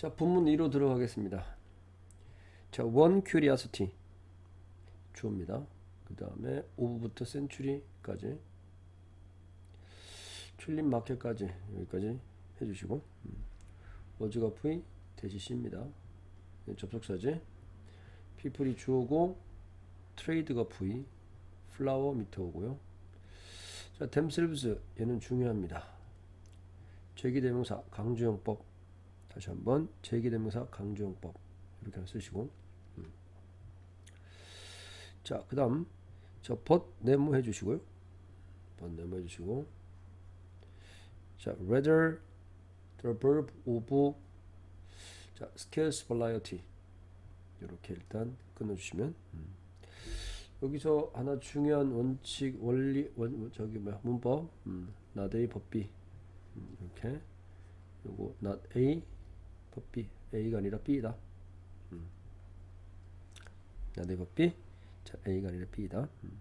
자, 본문 2로 들어가겠습니다. 자, one curiosity 주어입니다. 그 다음에 오브부터 센츄리까지 튤립 마켓까지 여기까지 해주시고 음. 워즈가 V 대시 C입니다. 네, 접속사지 피플이 주어고 트레이드가 V 플라워 밑에 오고요. 자, themselves 얘는 중요합니다. 제기 대명사 강조용법 다시 한번 제기대명사 강조용법 이렇게 쓰시고 음. 자, 그 다음 자, but 네모 해주시고요. but 네모 해주시고 자, rather the verb of 자, scarce variety 이렇게 일단 끊어주시면 음. 여기서 하나 중요한 원칙 원리 원 저기 뭐야 문법 음, not A 법비 음, 이렇게 요거 not A 법비 A가 아니라 B다. 음. A 법비 자 A가 아니라 B다. 음.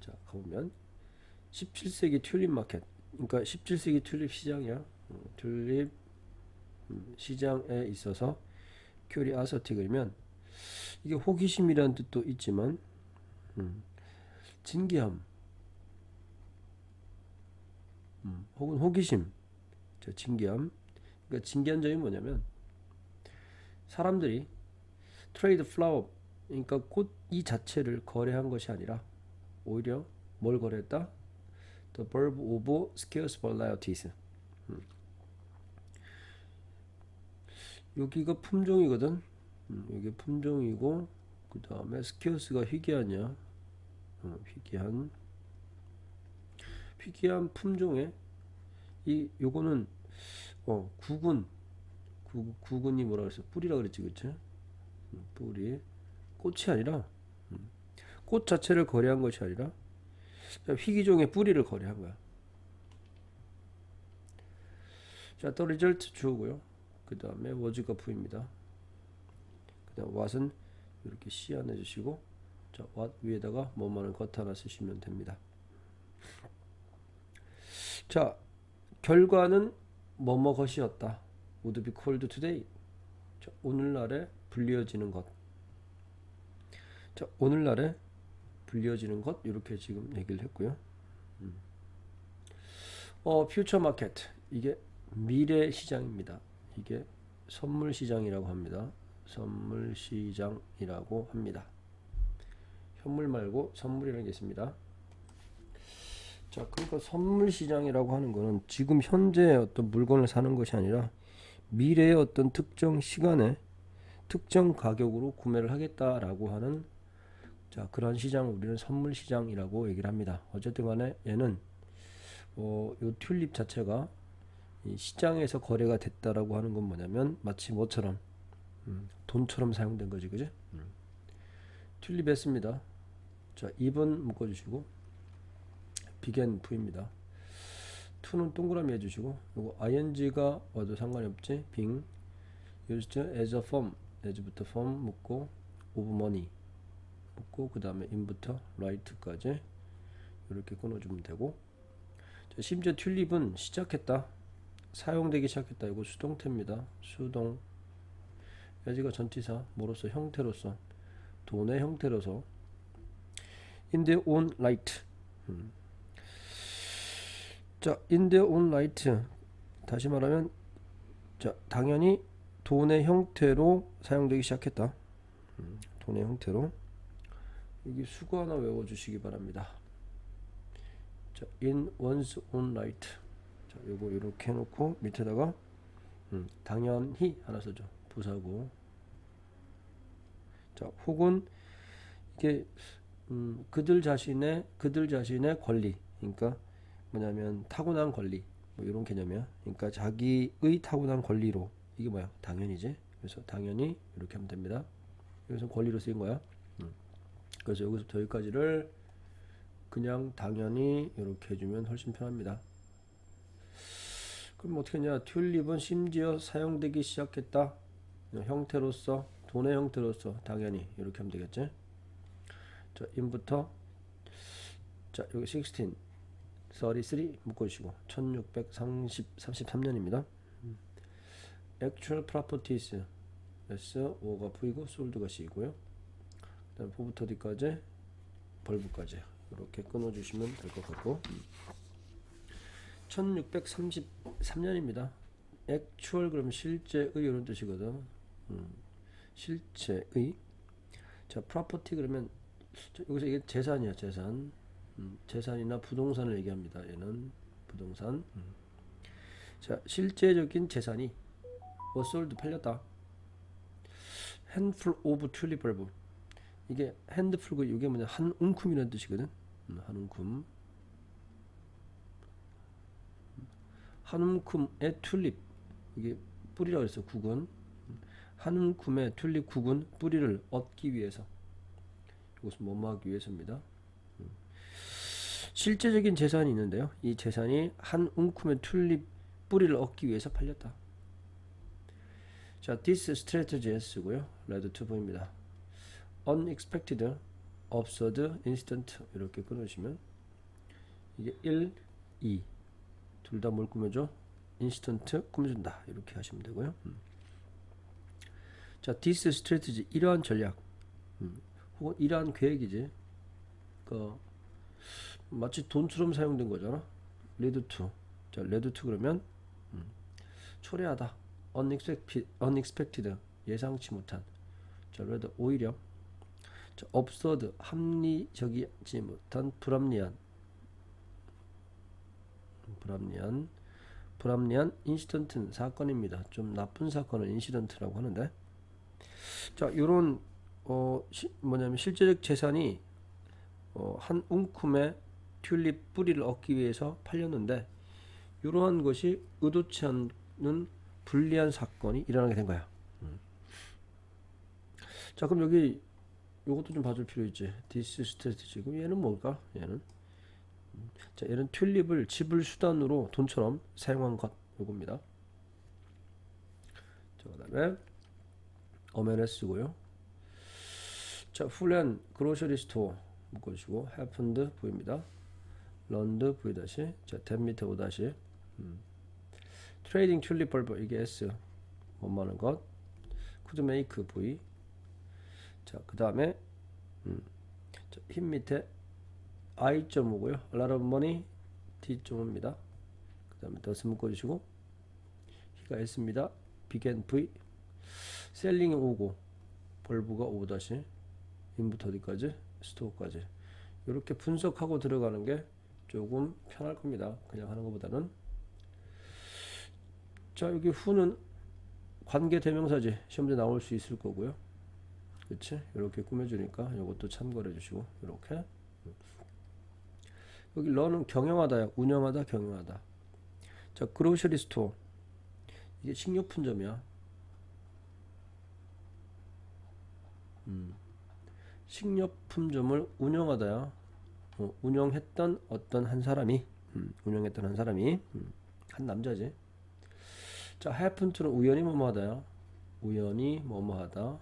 자 가보면 17세기 튤립 마켓. 그러니까 17세기 튤립 시장이야. 음, 튤립 음, 시장에 있어서 큐리 아서틱이면 이게 호기심이라는 뜻도 있지만 음, 진기함 음, 혹은 호기심. 저 진기함 그러니까 진기한 점이 뭐냐면 사람들이 트레이드 플라워 그러니까 꽃 이 자체를 거래한 것이 아니라 오히려 뭘 거래했다? The verb of scarce varieties 음. 여기가 품종이거든 음, 이게 품종이고 그 다음에 스키어스가 희귀하냐 어, 희귀한 희귀한 품종에 이 요거는 어 구근 구, 구근이 뭐라 그랬어 뿌리라 그랬지 그치 음, 뿌리 꽃이 아니라 음, 꽃 자체를 거래한 것이 아니라 자, 희귀종의 뿌리를 거래한 거야 자, 또 리절트 주고요. 그 다음에 워즈가 부입니다. 그 다음 what은 이렇게 안에 주시고 자, what 위에다가 뭐뭐는 것 하나 쓰시면 됩니다. 자, 결과는 뭐뭐 것이었다. would be called today. 자, 오늘날에 불리어지는 것. 자, 오늘날에 불리어지는 것 이렇게 지금 얘기를 했고요. 음. 어, 퓨처 마켓 이게 미래 시장입니다. 이게 선물 시장이라고 합니다. 선물 시장이라고 합니다. 현물 말고 선물이라는 게 있습니다. 자, 그러니까 선물 시장이라고 하는 거는 지금 현재 어떤 물건을 사는 것이 아니라 미래의 어떤 특정 시간에 특정 가격으로 구매를 하겠다라고 하는 자, 그런 시장을 우리는 선물 시장이라고 얘기를 합니다. 어쨌든 간에 얘는 어, 요 튤립 자체가 이 시장에서 거래가 됐다라고 하는 건 뭐냐면 마치 뭐처럼 음, 돈처럼 사용된 거지 그지 음. 튤립 했습니다 자 2번 묶어주시고 비겐 V입니다. To는 동그라미 해주시고 요거 ing가 와도 상관이 없지. 빙 used as a form. As부터 form 묶고 of money 묶고 그 다음에 in부터 right까지 이렇게 끊어주면 되고. 자, 심지어 튤립은 시작했다. 사용되기 시작했다. 이거 수동태입니다. 수동. 여지가 전치사. 뭐로서? 형태로서. 돈의 형태로서. In their own right. 음. 자, in their own right. 다시 말하면 자, 당연히 돈의 형태로 사용되기 시작했다. 음, 돈의 형태로 여기 수거 하나 외워 주시기 바랍니다. 자, in one's own right. 자, 요거 이렇게 해 놓고 밑에다가 음, 당연히 하나 써줘 부사고 자 혹은 이게 음, 그들 자신의 그들 자신의 권리 그러니까 뭐냐면 타고난 권리 뭐 이런 개념이야 그러니까 자기의 타고난 권리로 이게 뭐야 당연이지 그래서 당연히 이렇게 하면 됩니다 여기서 권리로 쓰인 거야 음. 그래서 여기서부터 여기까지를 그냥 당연히 이렇게 해주면 훨씬 편합니다 그럼 어떻게 했냐? 튤립은 심지어 사용되기 시작했다. 형태로서 돈의 형태로서 당연히 이렇게 하면 되겠지. 자, 인부터 자, 여기 16 33 묶어 주시고 1633년입니다. actual properties S O가 V고 sold가 C고요. 그다음 포부터 D까지 벌브까지 이렇게 끊어주시면 될 것 같고 1633년입니다. actual 그러면 실제의 이런 뜻이거든. 음, 실제의 자 property 그러면 저- 여기서 이게 재산이야 재산. 음, 재산이나 부동산을 얘기합니다. 얘는 부동산. 음. 자 실제적인 재산이 sold 팔렸다. handful of tulip bulb 이게 핸드풀고 이게 뭐냐 한 움큼이라는 뜻이거든. 음, 한 움큼. 한 움큼의 튤립 이게 뿌리라고 그랬어 국은 한 움큼의 튤립 국은 뿌리를 얻기 위해서 이것은 뭐뭐 하기 위해서입니다. 음. 실제적인 재산이 있는데요. 이 재산이 한 움큼의 튤립 뿌리를 얻기 위해서 팔렸다. 자, this strategy S고요. 레드 2 보입니다. unexpected, absurd, instant 이렇게 끊으시면 이게 1, 2 둘 다 뭘 꾸며줘? instant 꾸며준다 이렇게 하시면 되고요. 음. 자, this strategy 이러한 전략 음. 혹은 이러한 계획이지. 그 마치 돈처럼 사용된 거잖아. 레드 2. 자, 레드 2 그러면 음. 초래하다. unexpected, 예상치 못한. 자, 레드 오히려 자, absurd 합리적이지 못한 불합리한 불합리한 불합리한 인시던트 사건입니다. 좀 나쁜 사건을 인시던트라고 하는데 자 요런 어 시, 뭐냐면 실제적 재산이 어, 한 움큼의 튤립 뿌리를 얻기 위해서 팔렸는데 이러한 것이 의도치 않는 불리한 사건이 일어나게 된 거야. 음. 자 그럼 여기 요것도 좀 봐줄 필요 있지. 디스 스트레티지. 그럼 얘는 뭘까? 얘는 음. 자 얘는 튤립을 지불 수단으로 돈처럼 사용한 것 요겁니다. 자 그다음에 어메네 쓰고요. 자 풀앤 그로셔리 스토어 묶어주시고 happened 보입니다. 런드 v 다시 자대 밑에 o 다시. 음. 트레이딩 튤립 벌버 이게 s. 원하는 것. could make v 자그 다음에 음. 자, 힘 밑에 i.5고요. a lot of money d.5입니다. 그 다음에 더스 묶어주시고 히가 s입니다. began v 셀링이 5고 벌브가 5 다시. 인부터 어디까지? 스토어까지. 이렇게 분석하고 들어가는 게 조금 편할 겁니다. 그냥 하는 것보다는 자 여기 후는 관계 대명사지 시험에 나올 수 있을 거고요. 그렇지? 이렇게 꾸며주니까 이것도 참고해 주시고 이렇게 여기 러는 경영하다야 운영하다 경영하다. 자 그로셔리 스토어 이게 식료품점이야. 음. 식료품점을 운영하다야 어, 운영했던 어떤 한 사람이 음, 운영했던 한 사람이 음, 한 남자지. 자 happen to는 우연히 뭐뭐하다야 우연히 뭐뭐하다.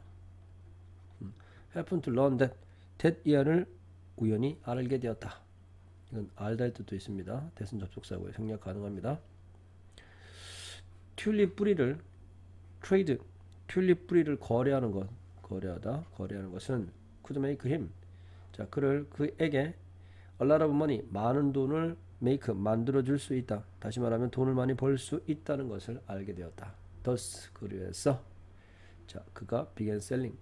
음, happen to learn that that 이하를 우연히 알게 되었다. 이건 알다의 뜻도 있습니다. 대선 접속사고에 생략 가능합니다. 튤립 뿌리를 트레이드 튤립 뿌리를 거래하는 것 거래하다 거래하는 것은 could make him 자 그를 그에게 a lot of 많은 돈을 make 만들어 줄 수 있다. 다시 말하면 돈을 많이 벌 수 있다는 것을 알게 되었다. thus 그래서. 자 그가 began selling.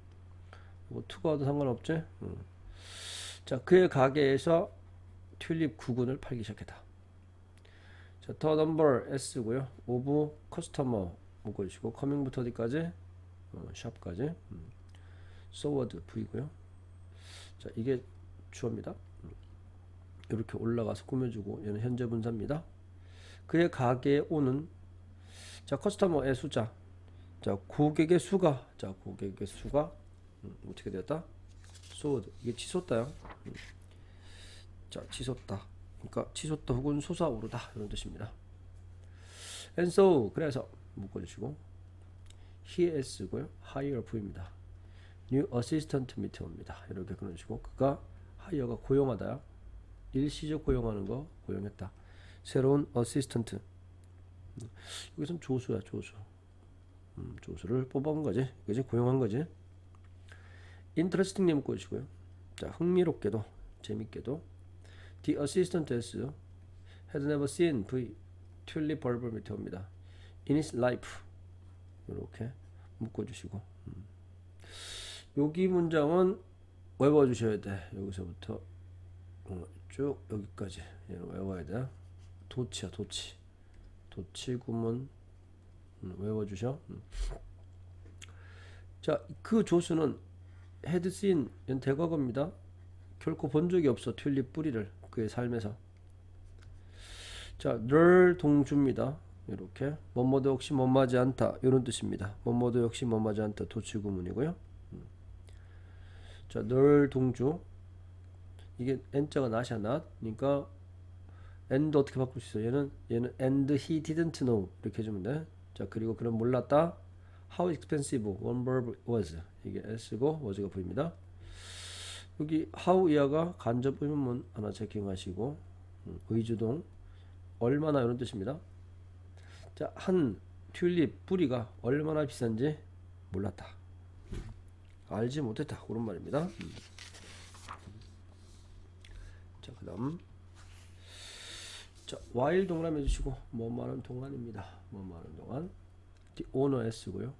뭐 투가와도 상관없지? 음. 자 그의 가게에서 튤립 구근을 팔기 시작했다. 자 the number s고요. of customer 묶어주시고 coming부터 어디까지? 어, 샵까지. 음. forward v고요. 자 이게 주어입니다. 음. 이렇게 올라가서 꾸며주고 얘는 현재 분사입니다. 그의 가게에 오는 자 커스터머의 숫자. 자 고객의 수가 자 고객의 수가 음, 어떻게 되었다? 소드. 이게 치솟다요. 음. 자 치솟다. 그러니까 치솟다 혹은 솟아오르다. 이런 뜻입니다. And so 그래서 묶어주시고. He s고요. Hire v입니다. New assistant 밑에 옵니다. 이렇게 끊어주시고. 그가 하이어가 고용하다야 일시적 고용하는 거 고용했다 새로운 어시스턴트 여기선 조수야 조수 음, 조수를 뽑아온 거지. 그지? 고용한 거지. interesting님 것이고요. 자, 흥미롭게도 재밌게도 The assistant S had never seen V bulb 밑에 옵니다. In his life 이렇게 묶어주시고 음. 여기 문장은 외워주셔야 돼. 여기서부터 어, 쭉 여기까지 얘는 외워야 돼. 도치야 도치 도치 구문 음, 외워주셔. 음. 자, 그 조수는 헤드씬 대과거입니다. 결코 본 적이 없어 튤립 뿌리를 그의 삶에서. 자, 늘 동주입니다. 이렇게 뭐뭐도 역시 뭐마지 않다 이런 뜻입니다. 뭐뭐도 역시 뭐마지 않다 도치 구문이고요. 음. 자, 늘 동주 이게 n자가 not이야 not. 그러니까 and 어떻게 바꿀 수 있어? 얘는 얘는 and he didn't know 이렇게 해주면 돼. 자 그리고 그는 몰랐다. How expensive one verb was 이게 s고 was가 보입니다. 여기 how 이하가 간접 의문문 하나 체킹하시고 음, 의주동 얼마나 이런 뜻입니다. 자한 튤립 뿌리가 얼마나 비싼지 몰랐다. 음, 알지 못했다 그런 말입니다. 음. 자 그 다음 자, while 동그라미 해주시고 뭐 많은 동안입니다. 뭐 많은 동안 owner s고요.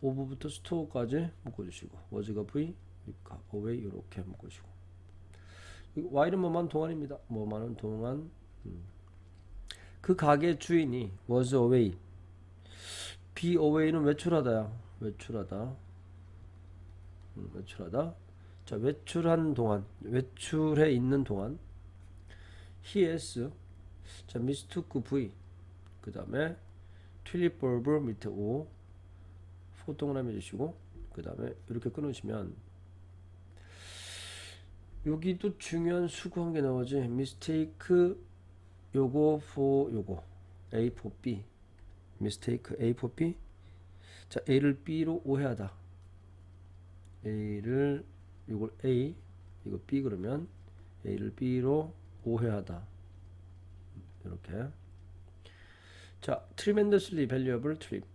오브부터 스토어까지 묶어주시고 was가 v, 그러니까 away 이렇게 묶어주시고 while은 뭐 많은 동안입니다. 뭐 많은 동안 음. 그 가게 주인이 was away be away는 외출하다야 외출하다 음, 외출하다 자 외출한 동안 외출해 있는 동안 he has 자 미스투크 v 그 다음에 튤립 볼브 밑에 o 포동그라미 해주시고 그 다음에 이렇게 끊으시면 여기도 중요한 수고한 게 나오지. mistake 요거 for 요거. A for b. mistake a for b. 자 a를 b로 오해하다. A를 요걸 a 이거 b 그러면 a를 b로 오해하다. 이렇게. 자 tremendously valuable trip.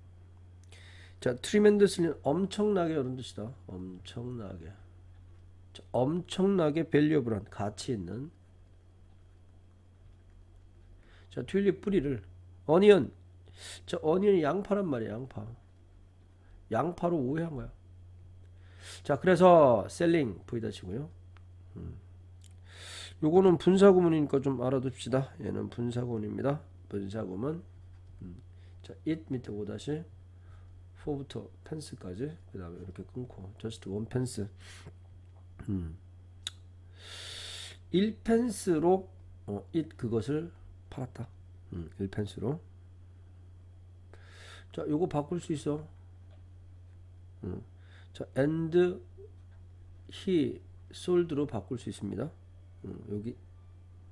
자 tremendously는 엄청나게 이런 뜻이다. 엄청나게. 자, 엄청나게 valuable한 가치 있는. 자 튤립 뿌리를 어니언 자 어니언이 양파란 말이야 양파. 양파로 오해한 거야 자 그래서 셀링 V다 치고요 음. 요거는 분사구문이니까 좀 알아둡시다. 얘는 분사구문입니다. 분사구문. 음. 자, it 밑에 5 다시 4부터 펜스까지 그 다음에 이렇게 끊고 just one 펜스. 음. 1펜스로 어, it 그것을 팔았다. 음, 1펜스로. 자, 요거 바꿀 수 있어. 음. 자, and he sold로 바꿀 수 있습니다. 음, 여기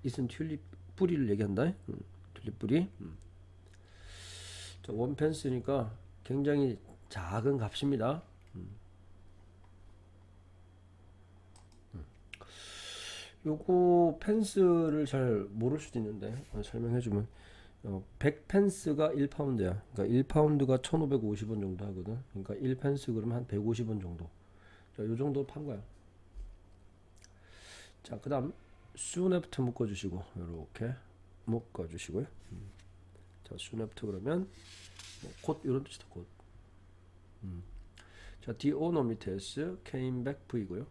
있은 튤립 뿌리를 얘기한다. 음, 튤립 뿌리. 음. 자, 원 펜스니까 굉장히 작은 값입니다. 음. 음. 요거 펜스를 잘 모를 수도 있는데 어, 설명해주면 어, 100펜스가 1파운드야. 그러니까 1파운드가 1,550원 정도 하거든. 그러니까 1펜스 그러면 한 150원 정도. 자, 요 정도 판 거야. 자, 그 다음 soon after 묶어 주시고 이렇게 묶어 주시고요. 음. 자, after 그러면 뭐, 곧 이런 뜻이다. 곧. 음. 자, owner 밑에 s back v고요.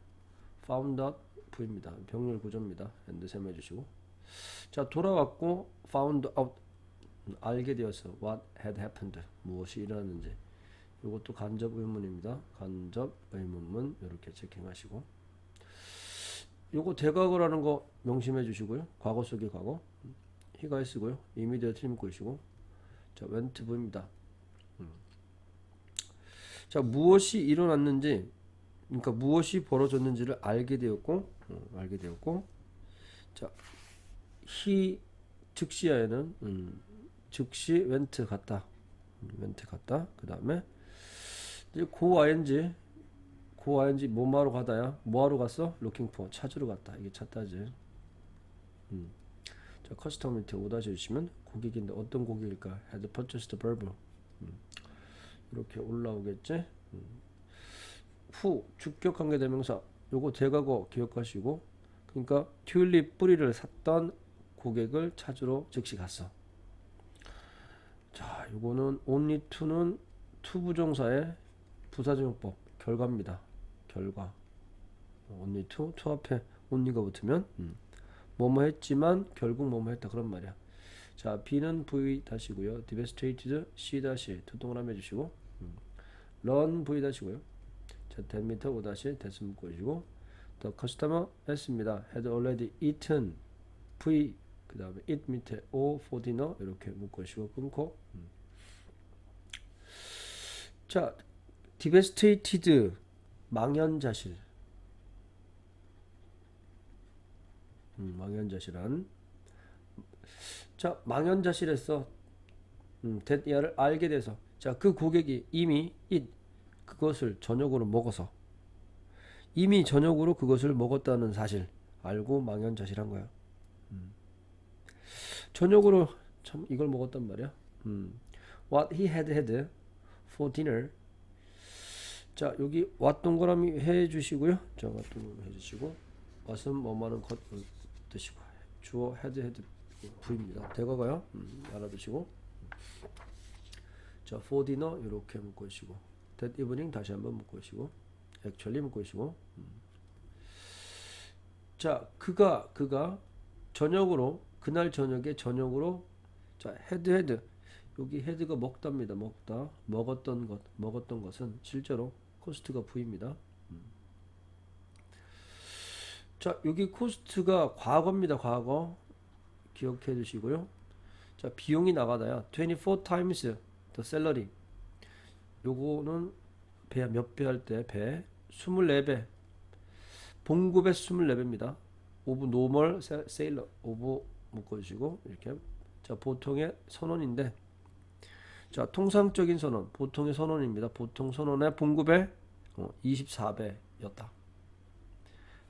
out v입니다. 병렬 구조입니다. and 셈 해 주시고 자, 돌아왔고 found out 알게 되어서 what had happened 무엇이 일어났는지 이것도 간접 의문입니다. 간접 의문문 이렇게 체킹하시고 요거 대각어라는 거 명심해 주시고요. 과거 속의 과거. 히가 쓰고요. 이미디어트 묶으시고. 자, 웬트 보입니다. 음. 자, 무엇이 일어났는지 그러니까 무엇이 벌어졌는지를 알게 되었고 음, 알게 되었고 자, 히 즉시야에는 음, 즉시 웬트 갔다. 음, 웬트 갔다. 그 다음에 이제 고 ing 고 ing 뭐하러 가다야? 뭐하러 갔어? looking for 찾으러 갔다. 이게 찾다지. 음. 자 커스텀 밑에 오다 주시면 고객인데 어떤 고객일까? had purchased verb. 음. 이렇게 올라오겠지. 음. 후 주격 관계 대명사 요거 대과거 기억하시고 그러니까 튤립 뿌리를 샀던 고객을 찾으러 즉시 갔어. 자, 요거는 only to는 to 부정사의 부사정법 결과입니다. 결과. only to to 앞에 only가 붙으면 음. 뭐뭐 했지만 결국 뭐뭐 했다 그런 말이야. 자, B는 V 다시고요. devastated C 다시 두 동그라미 해주시고 음. run V 다시고요. 자, 10m O 다시 대수 묶으시고 the customer S입니다. had already eaten V 그 다음에 eat 밑에 O for dinner 이렇게 묶으시고 끊고. 음. 자, devastated 망연자실. 음, 망연자실한. 자 망연자실에서 음, 대야를 알게 돼서. 자 그 고객이 이미 이 그것을 저녁으로 먹어서. 이미 저녁으로 그것을 먹었다는 사실 알고 망연자실한 거야. 음. 저녁으로 참 이걸 먹었단 말이야. 음. What he had had for dinner. 자 여기 what 동그라미 해주시고요. 자 what 동그라미 해주시고 what은 뭐뭐는 것 드시고 주어 had had V입니다. 대과가요. 음, 알아두시고 자 for dinner 이렇게 묶으시고 that evening 다시 한번 묶으시고 actually 묶으시고 음. 자 그가 그가 저녁으로 그날 저녁에 저녁으로 자 had had 여기 헤드가 먹답니다. 먹다 먹었던 것 먹었던 것은 실제로 코스트가 V입니다. 음. 자 여기 코스트가 과거입니다. 과거 기억해 두시고요. 자, 비용이 나가다야 24 times the salary. 요거는 배 몇 배 할 때 배 24배. 봉급의 24배입니다. 오브 노멀 세일러 오브 묶어 주시고 이렇게 자, 보통의 선원인데 자, 통상적인 선원, 보통의 선원입니다. 보통 선원의 봉급의 어, 24배였다.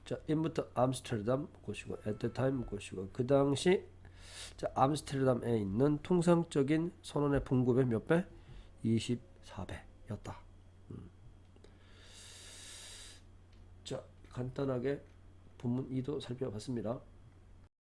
자, 인부터 암스테르담 곳이고 at the time 곳이고 그 당시 자, 암스테르담에 있는 통상적인 선원의 봉급의 몇 배? 24배였다. 음. 자, 간단하게 본문 2도 살펴봤습니다.